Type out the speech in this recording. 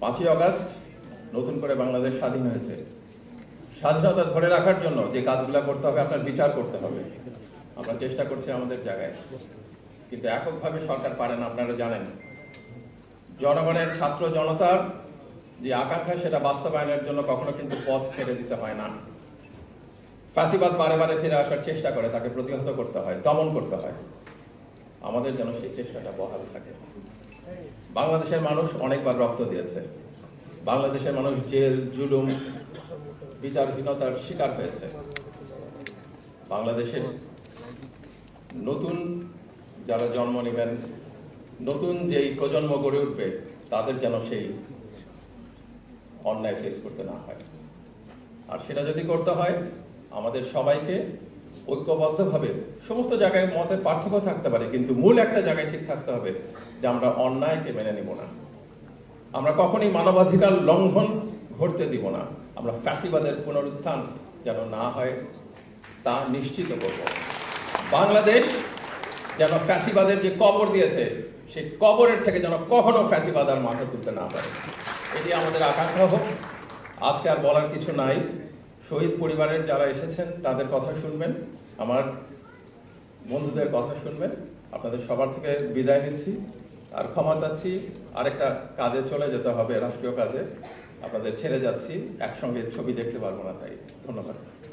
পাঁচই অগাস্ট নতুন করে বাংলাদেশ স্বাধীন হয়েছে। স্বাধীনতা ধরে রাখার জন্য যে কাজগুলো করতে হবে, আপনার বিচার করতে হবে। আমরা চেষ্টা করছি আমাদের জায়গায়। কিন্তু এককভাবে সরকার পারেন আপনারা জানেন। জনগণের ছাত্র জনতার যে আকাঙ্ক্ষা, সেটা বাস্তবায়নের জন্য কখনো কিন্তু পথ ছেড়ে দিতে হয় না। ফাঁসিবাদ বারে বারে ফিরে আসার চেষ্টা করে, তাকে প্রতিহত করতে হয়, দমন করতে হয়। আমাদের যেন সেই চেষ্টাটা বহাল থাকে। বাংলাদেশের মানুষ অনেকবার রক্ত দিয়েছে। বাংলাদেশের মানুষ জেল, জুলুম, বিচারহীনতার শিকার হয়েছে। বাংলাদেশের নতুন যারা জন্ম নেবেন, নতুন যেই প্রজন্ম গড়ে উঠবে, তাদের যেন সেই অন্যায় ফেস করতে না হয়। আর সেটা যদি করতে হয়, আমাদের সবাইকে ঐক্যবদ্ধভাবে সমস্ত জায়গায় মতের পার্থক্য থাকতে পারে, কিন্তু মূল একটা জায়গায় ঠিক থাকতে হবে যে আমরা অন্যায়কে মেনে নিব না। আমরা কখনই মানবাধিকার লঙ্ঘন ঘটতে দিব না। আমরা ফ্যাসিবাদের পুনরুত্থান যেন না হয়, তা নিশ্চিত করব। বাংলাদেশ যেন ফ্যাসিবাদের যে কবর দিয়েছে, সেই কবরের থেকে যেন কখনো ফ্যাসিবাদ আর মাথা তুলতে না পারে। এটি আমাদের আকাঙ্ক্ষা হোক। আজকে আর বলার কিছু নাই। শহীদ পরিবারের যারা এসেছেন, তাদের কথা শুনবেন। আমার বন্ধুদের কথা শুনবেন। আপনাদের সবার থেকে বিদায় নিচ্ছি। আর ক্ষমা চাচ্ছি। আরেকটা কাজে চলে যেতে হবে, রাষ্ট্রীয় কাজে। আপনাদের ছেড়ে যাচ্ছি। একসঙ্গে ছবি দেখতে পারব না তাই। ধন্যবাদ।